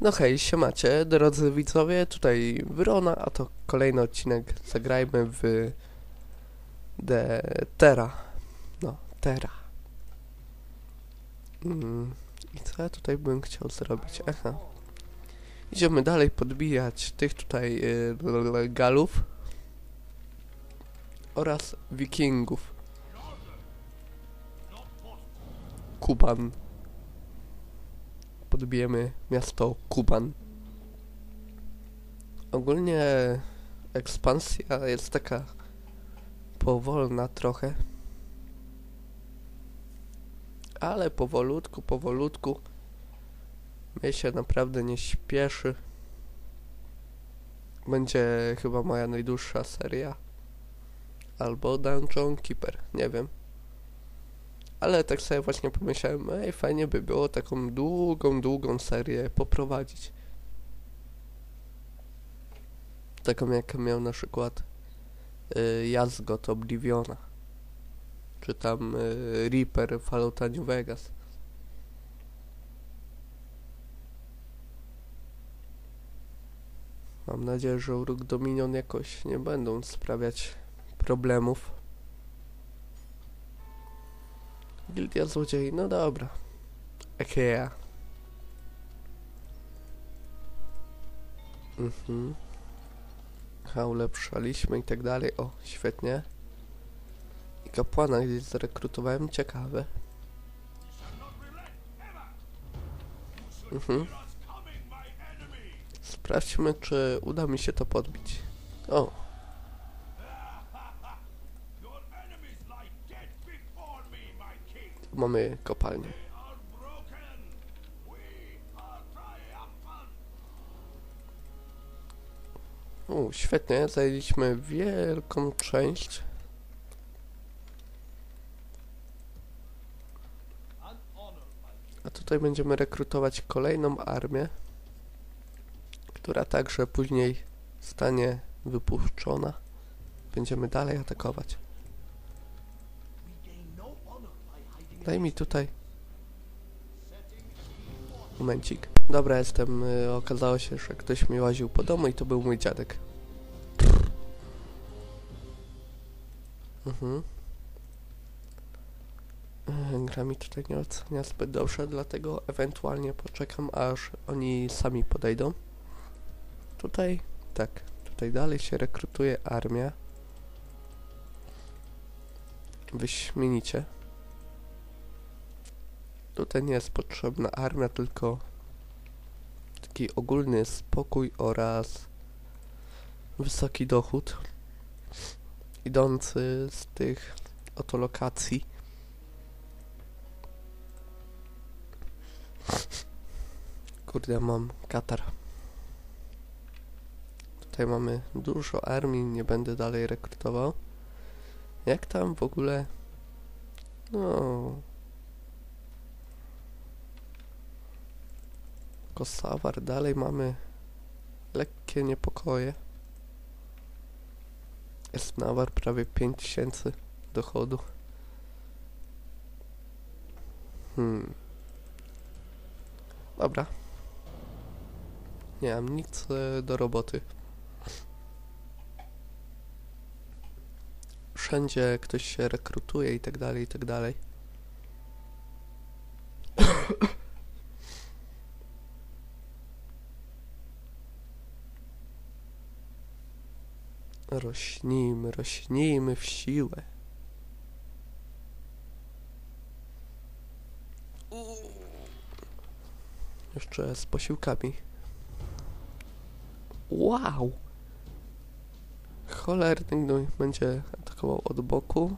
No hej, siemacie, drodzy widzowie, tutaj Wyrona, a to kolejny odcinek Zagrajmy w The Terra. No, Terra. Mm, I co ja tutaj bym chciał zrobić? Aha. Idziemy dalej podbijać tych tutaj y, galów oraz wikingów. Kuban. Podbijemy miasto Kuban. Ogólnie ekspansja jest taka powolna trochę. Ale powolutku, powolutku. Mnie się naprawdę nie śpieszy. Będzie chyba moja najdłuższa seria. Albo Dungeon Keeper, nie wiem. Ale tak sobie właśnie pomyślałem, ej, fajnie by było taką długą, długą serię poprowadzić. Taką jak miał na przykład y, Jazgot Obliviona. Czy tam y, Reaper Fallouta New Vegas. Mam nadzieję, że Uruk Dominion jakoś nie będą sprawiać problemów. Gildia złodziei, no dobra. Ikea. Mhm. Ha, ulepszaliśmy i tak dalej. O, świetnie. I kapłana gdzieś zrekrutowałem, ciekawe. Mhm. Sprawdźmy, czy uda mi się to podbić. O, mamy kopalnię. U, świetnie, zajęliśmy wielką część. A tutaj będziemy rekrutować kolejną armię, która także później zostanie wypuszczona. Będziemy dalej atakować. We gain no honor by hiding Daj mi tutaj. Momencik. Dobra, jestem. Y, okazało się, że ktoś mi łaził po domu i to był mój dziadek. Mhm. Y, Gra mi tutaj nie ocenia zbyt dobrze, dlatego ewentualnie poczekam, aż oni sami podejdą. Tutaj, tak, tutaj dalej się rekrutuje armia. Wyśmienicie. Tutaj nie jest potrzebna armia, tylko taki ogólny spokój oraz wysoki dochód idący z tych oto lokacji. Kurde, mam katar. Tutaj mamy dużo armii, nie będę dalej rekrutował. Jak tam w ogóle? No, Kosawar, dalej mamy lekkie niepokoje. Jest nawar prawie 5000 dochodu. Hmm. Dobra. Nie mam nic e, do roboty. Wszędzie ktoś się rekrutuje i tak dalej, i tak dalej. Rośnijmy, rośnijmy w siłę. Jeszcze z posiłkami. Wow! Cholerny gnój będzie atakował od boku.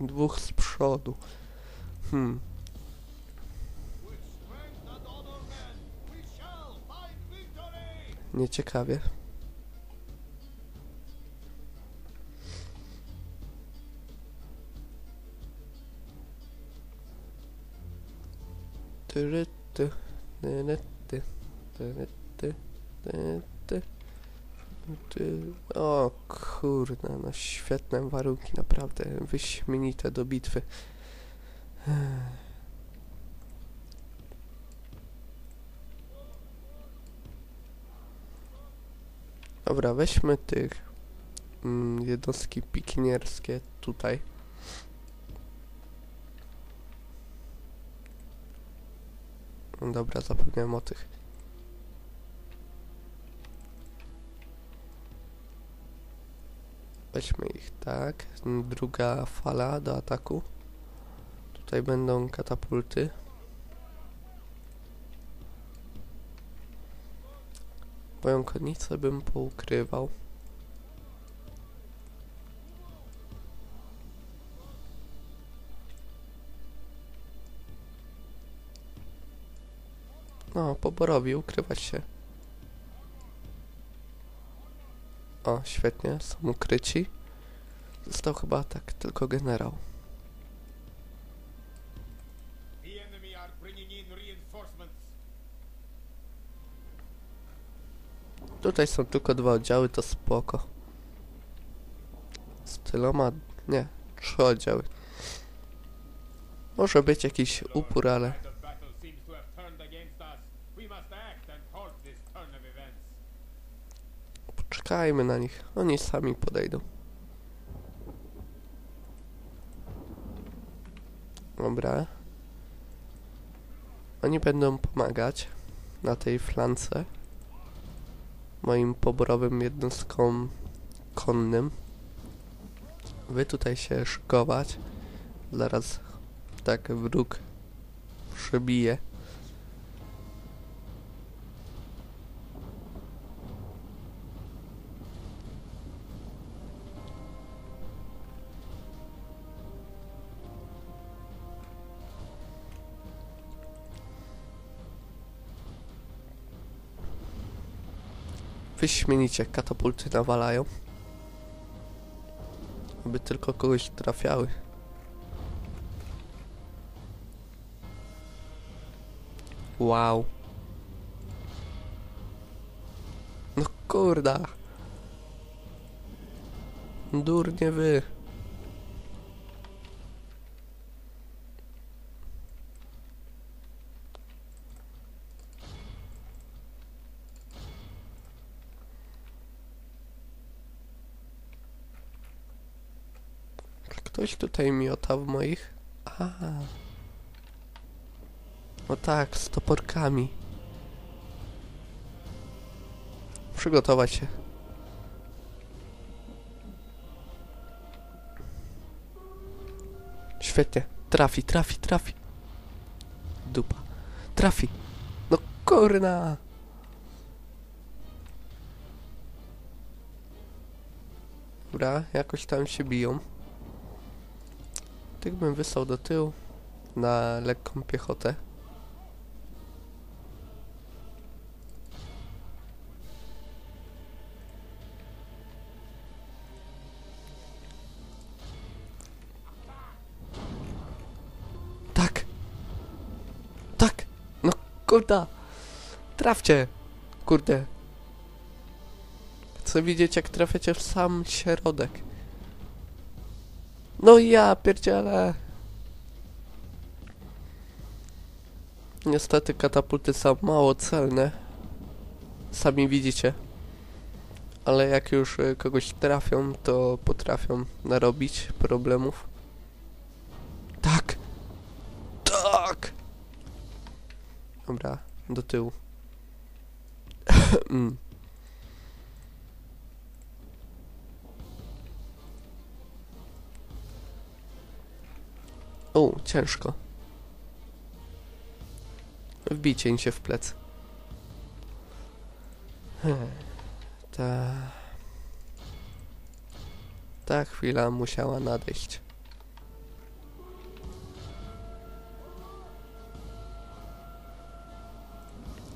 Dwóch z przodu. Hmm. With Tyryty, tyryty, tyryty, tyryty. O kurna, no świetne warunki, naprawdę wyśmienite do bitwy. Dobra, weźmy tych mm, jednostki pikinierskie tutaj. Dobra, zapomniałem o tych. Weźmy ich tak. Druga fala do ataku. Tutaj będą katapulty. Moją konnicę bym poukrywał. No, poborowi ukrywać się. O, świetnie, są ukryci. Został chyba tak tylko generał. Tutaj są tylko dwa oddziały, to spoko. Z tyloma... nie, trzy oddziały. Może być jakiś upór, ale... Poczekajmy na nich. Oni sami podejdą. Dobra. Oni będą pomagać na tej flance moim poborowym jednostkom konnym. Wy tutaj się szykować. Zaraz tak wróg przebije. Wyśmienicie katapulty nawalają. Aby tylko kogoś trafiały. Wow. No kurda. Durnie wy. Tutaj miota w moich... Aha. No tak, z toporkami. Przygotować się. Świetnie. Trafi, trafi, trafi. Dupa. Trafi. No kurna. Dobra, jakoś tam się biją. Tych bym wysłał do tyłu na lekką piechotę. Tak! Tak! No kurda! Trafcie! Kurde. Chcę widzieć jak trafiacie w sam środek. No i ja pierdzielę. Niestety katapulty są mało celne. Sami widzicie. Ale jak już y, kogoś trafią, to potrafią narobić problemów. Tak! Tak! Dobra, do tyłu. o, ciężko. Wbijcie im się w plec. Ta... Ta chwila musiała nadejść.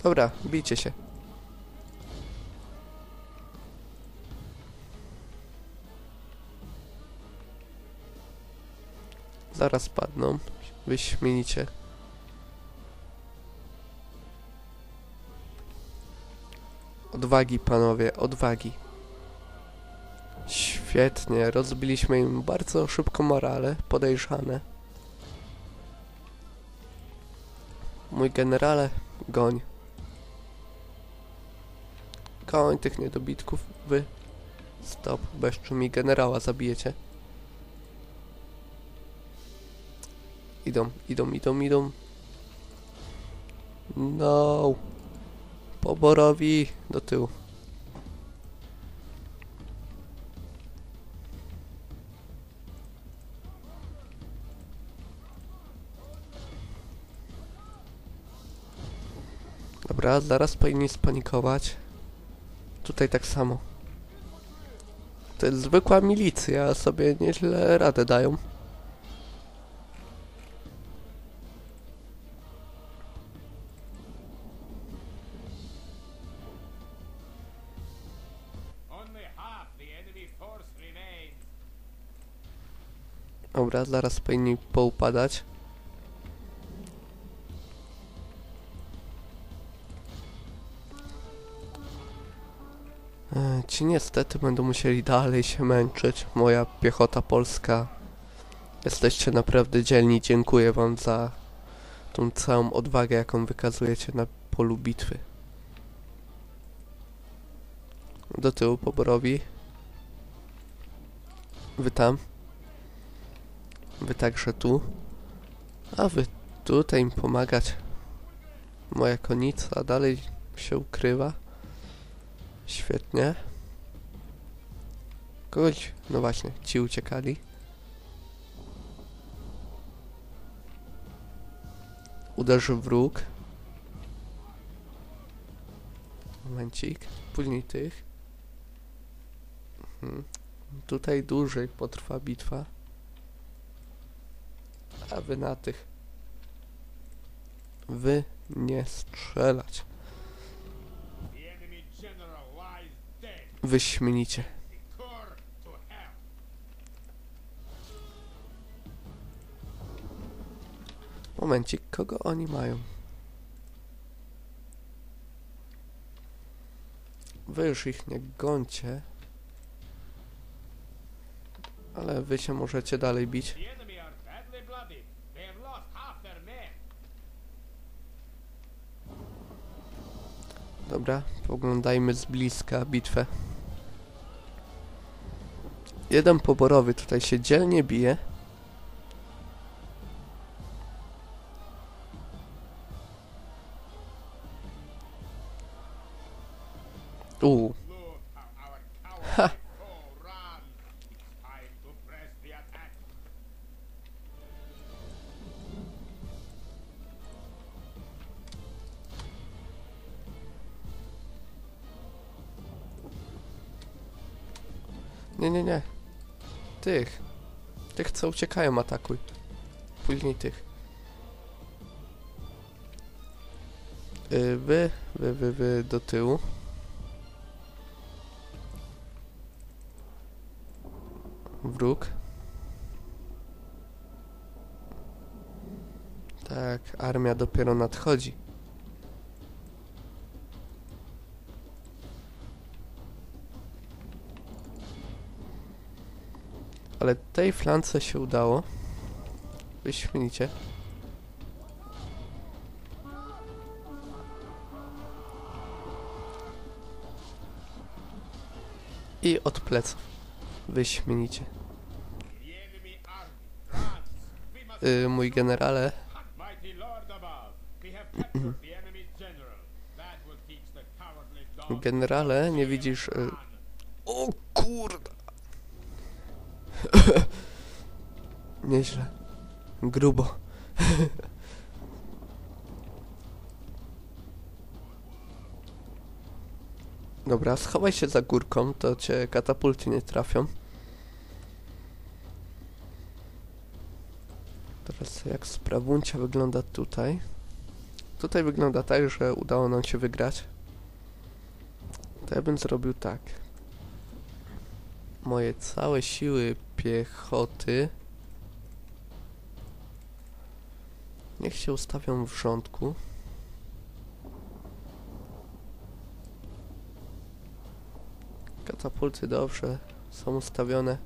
Dobra, bijcie się. Zaraz padną. Wyśmienicie. Odwagi, panowie, odwagi. Świetnie, rozbiliśmy im bardzo szybko morale, podejrzane. Mój generale, goń. Koń tych niedobitków. Wy. Stop, bo jeszcze mi generała zabijecie. Idą, idą, idą, idą. No. Poborowi do tyłu. Dobra, zaraz powinni spanikować. Tutaj tak samo. To jest zwykła milicja, sobie nieźle radę dają. Dobra, zaraz powinni poupadać. E, Ci niestety będą musieli dalej się męczyć. Moja piechota polska. Jesteście naprawdę dzielni. Dziękuję wam za tą całą odwagę, jaką wykazujecie na polu bitwy. Do tyłu poborowi. Wy tam. Wy także tu. A wy tutaj im pomagać. Moja konica dalej się ukrywa. Świetnie. Kogoś, no właśnie, ci uciekali. Uderzy wróg. Momencik. Później tych. Mhm. Tutaj dłużej potrwa bitwa. A wy na tych. Wy nie strzelać. Wyśmienicie. Momencik, kogo oni mają? Wy już ich nie gońcie. Ale wy się możecie dalej bić. Dobra, poglądajmy z bliska bitwę. Jeden poborowy tutaj się dzielnie bije. Nie, nie, nie. Tych. Tych, co uciekają, atakuj. Później tych. Y, wy, wy, wy, wy do tyłu. Wróg. Tak, armia dopiero nadchodzi. Ale tej flance się udało. Wyśmienicie. I od pleców. Wyśmienicie. The enemy army runs. We must Y, mój generale, Mighty Lord above, we have captured the enemy general. That will teach the cowardly dog. generale, nie widzisz... Y, Run. o kurde! Nieźle. Grubo. Dobra, schowaj się za górką, to cię katapulty nie trafią. Teraz jak sprawuncia wygląda tutaj. Tutaj wygląda tak, że udało nam się wygrać. To ja bym zrobił tak. Moje całe siły piechoty niech się ustawią w rządku. Katapulty dobrze są ustawione.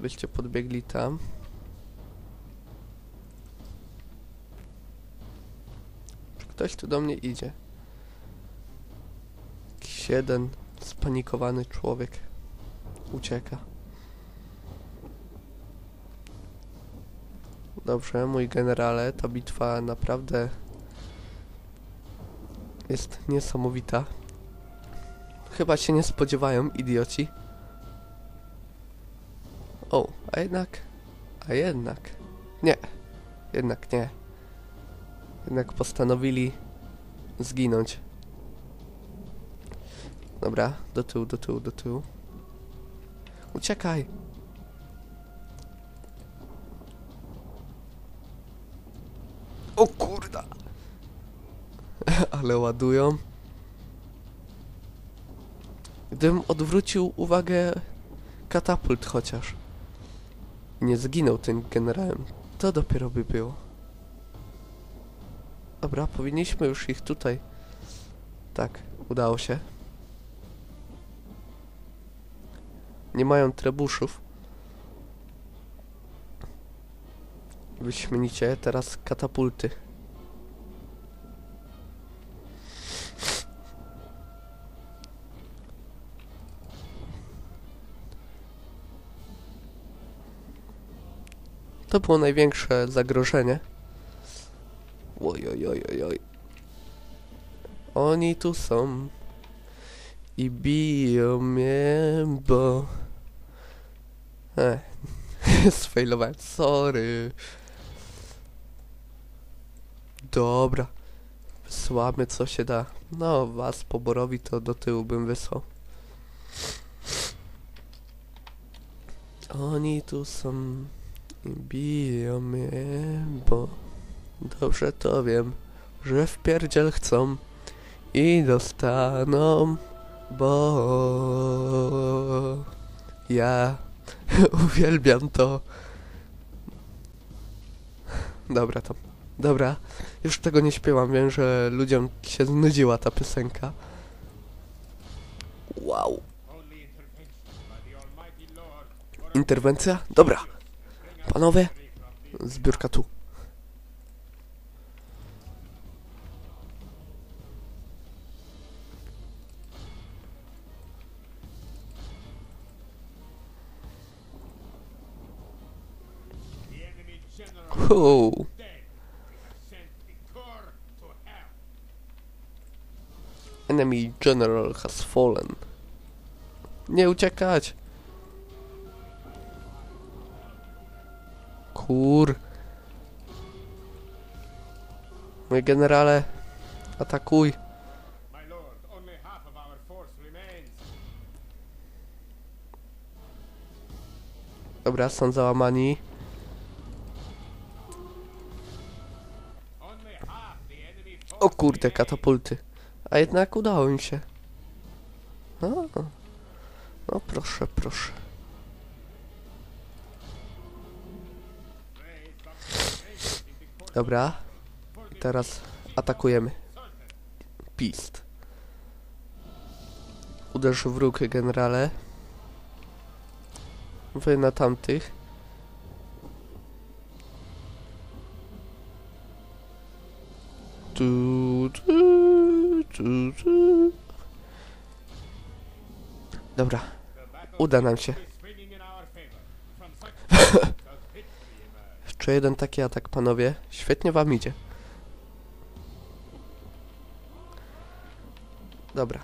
Byście podbiegli tam. Ktoś tu do mnie idzie? Jakiś jeden spanikowany człowiek ucieka. Dobrze, mój generale, ta bitwa naprawdę jest niesamowita. Chyba się nie spodziewają, idioci. O, a jednak, a jednak, nie, jednak nie. Jednak postanowili zginąć. Dobra, do tyłu, do tyłu, do tyłu. Uciekaj! Ale ładują. Gdybym odwrócił uwagę katapult chociaż. Nie zginął tym generałem. To dopiero by było. Dobra, powinniśmy już ich tutaj. Tak, udało się. Nie mają trebuszów. Wyśmienicie, teraz katapulty. To było największe zagrożenie. Oj, oj, oj, oj, oj. Oni tu są. I biją mnie, bo... Ech, sfailowałem, sorry. Dobra. Wysłamy co się da. No, was poborowi to do tyłu bym wysłał. Oni tu są biją mnie, bo dobrze to wiem, że w pierdziel chcą i dostaną, bo ja uwielbiam to. Dobra to. Dobra, już tego nie śpiewam, wiem, że ludziom się znudziła ta piosenka. Wow. Interwencja? Dobra. Panowie, zbiórka tu. the enemy general Hu. dead. We have sent the core to hell. Enemy general has fallen. Nie uciekać! Kur... Mój generale, atakuj. Dobra, są załamani. O kurde, katapulty. A jednak udało mi się. O, no proszę, proszę. Dobra, teraz atakujemy. Pist. Uderz wróg, generale. Wy na tamtych. Tu, tu, tu, tu. Dobra, uda nam się. Jeszcze jeden taki atak, panowie. Świetnie wam idzie. Dobra.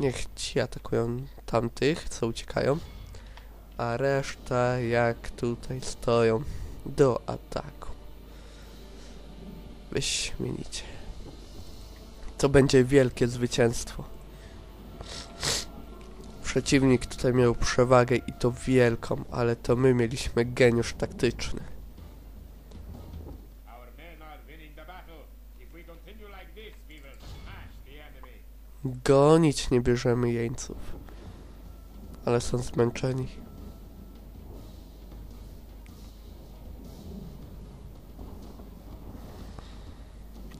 Niech ci atakują tamtych, co uciekają. A reszta, jak tutaj stoją, do ataku. Wyśmienicie. To będzie wielkie zwycięstwo. Przeciwnik tutaj miał przewagę i to wielką, ale to my mieliśmy geniusz taktyczny. Gonić nie bierzemy jeńców. Ale są zmęczeni.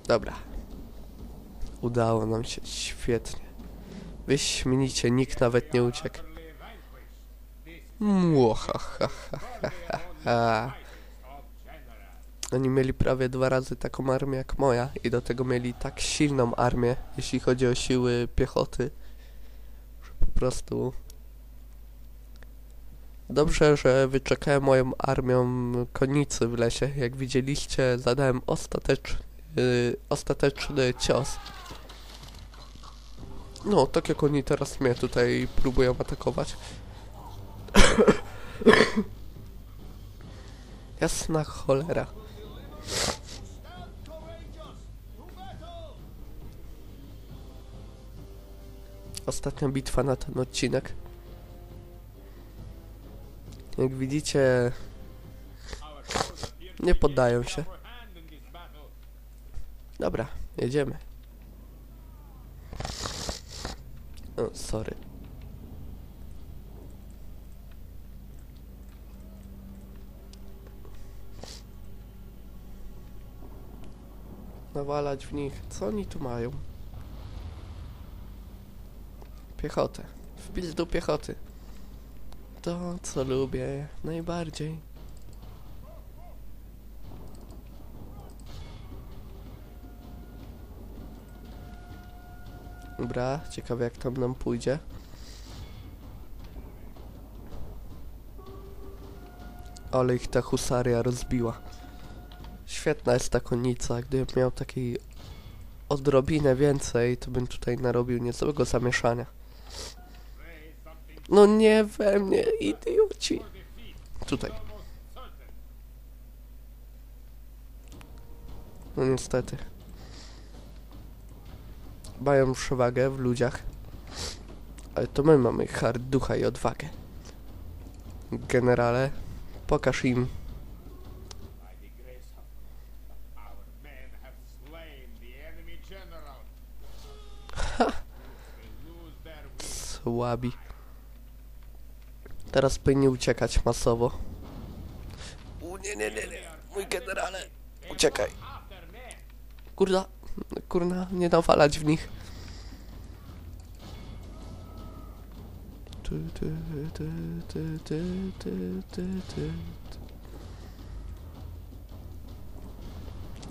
Dobra. Udało nam się świetnie. Wyśmienicie, nikt nawet nie uciekł. Młocha, ha, ha, ha, ha, ha. Oni mieli prawie dwa razy taką armię jak moja i do tego mieli tak silną armię, jeśli chodzi o siły piechoty, że po prostu... Dobrze, że wyczekałem moją armią konicy w lesie. Jak widzieliście, zadałem ostateczny, yy, ostateczny cios. No, tak jak oni teraz mnie tutaj próbują atakować. Jasna cholera. Ostatnia bitwa na ten odcinek. Jak widzicie, nie poddają się. Dobra, jedziemy. O, sorry. Nawalać w nich. Co oni tu mają? Piechotę. Wpis do piechoty. To, co lubię najbardziej. Dobra, ciekawe jak tam nam pójdzie. Ale ich ta husaria rozbiła. Świetna jest ta konica. Gdybym miał takiej odrobinę więcej, to bym tutaj narobił niezłego zamieszania. No nie we mnie, idioci. Tutaj. No niestety. Mają przewagę w ludziach. Ale to my mamy hard ducha i odwagę. Generale, pokaż im. Słabi. Teraz powinni uciekać masowo. U, nie, nie, nie, nie. Mój generale, uciekaj. Kurda, kurna, nie nawalać w nich.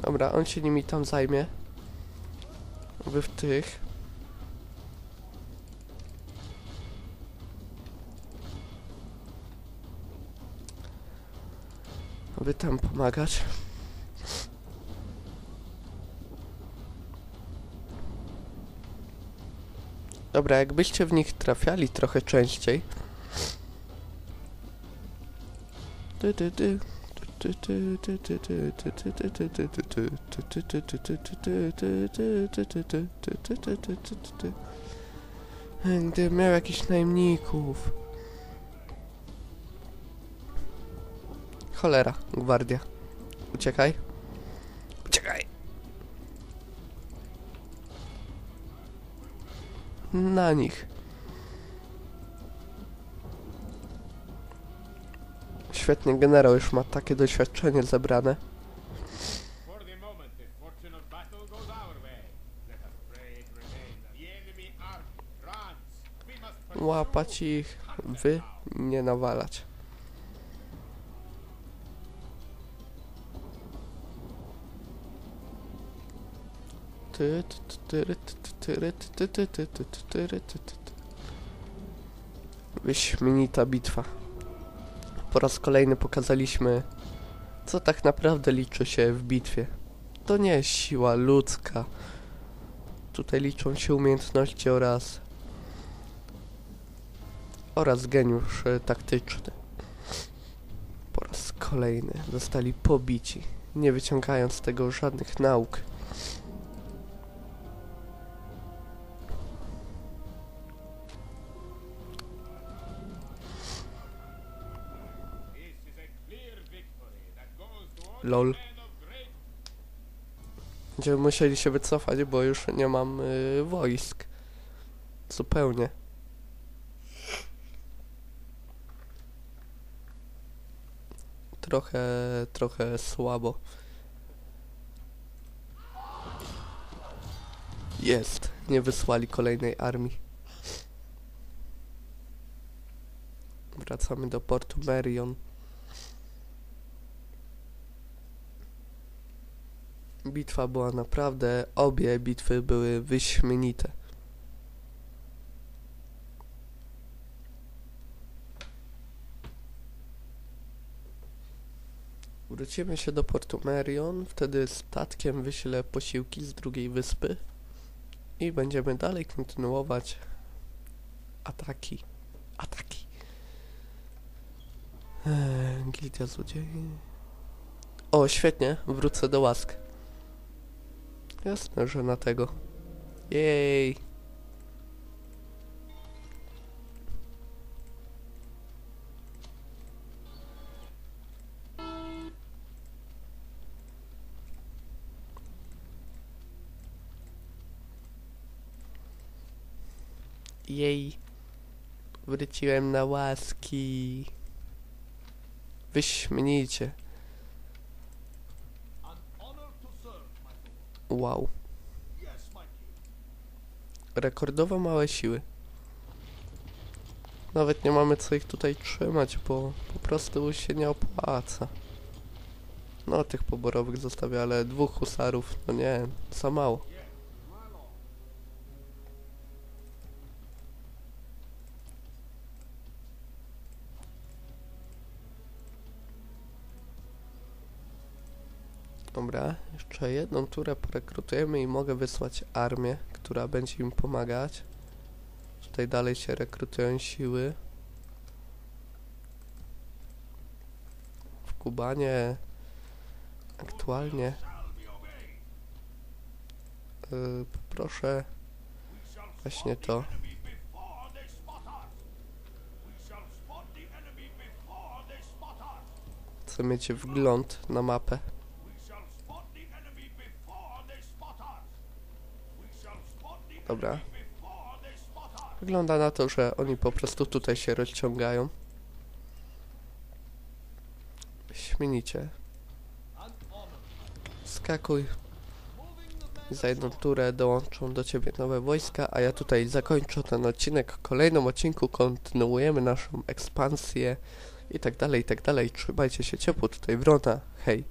Dobra, on się nimi tam zajmie. Wy w tych. Wy tam pomagać. Dobra, jakbyście w nich trafiali trochę częściej. Ty, ty, ty. Ty, ty, ty, ty, Cholera, gwardia. Uciekaj. Uciekaj. Na nich. Świetnie, generał już ma takie doświadczenie zebrane. For the moment, the fortune Wyśmienita bitwa. Po raz kolejny pokazaliśmy, co tak naprawdę liczy się w bitwie. To nie jest siła ludzka. Tutaj liczą się umiejętności oraz oraz geniusz e, taktyczny. Po raz kolejny zostali pobici, nie wyciągając z tego żadnych nauk. Lol. Będziemy musieli się wycofać, bo już nie mam y, wojsk. Zupełnie. Trochę, trochę słabo. Jest. Nie wysłali kolejnej armii. Wracamy do portu Merion. Bitwa była naprawdę, obie bitwy były wyśmienite. Wrócimy się do Portu Merion, wtedy statkiem wyślę posiłki z drugiej wyspy i będziemy dalej kontynuować ataki. Ataki. Eee, Gildia Złodziei. O, świetnie, wrócę do łask. Jasne, że na tego. Jej. Jej. Wróciłem na łaski. Wyśmienicie. Wow. Rekordowo małe siły. Nawet nie mamy co ich tutaj trzymać, bo po prostu się nie opłaca. No, tych poborowych zostawię, ale dwóch husarów, no nie, za mało. Dobra, jeszcze jedną turę porekrutujemy i mogę wysłać armię, która będzie im pomagać. Tutaj dalej się rekrutują siły. W Kubanie aktualnie yy, poproszę właśnie to. Chcę mieć wgląd na mapę. Dobra. Wygląda na to, że oni po prostu tutaj się rozciągają. Śmienicie. Skakuj. Za jedną turę dołączą do ciebie nowe wojska, a ja tutaj zakończę ten odcinek. W kolejnym odcinku kontynuujemy naszą ekspansję i tak dalej, i tak dalej. Trzymajcie się ciepło tutaj, Wrona. Hej.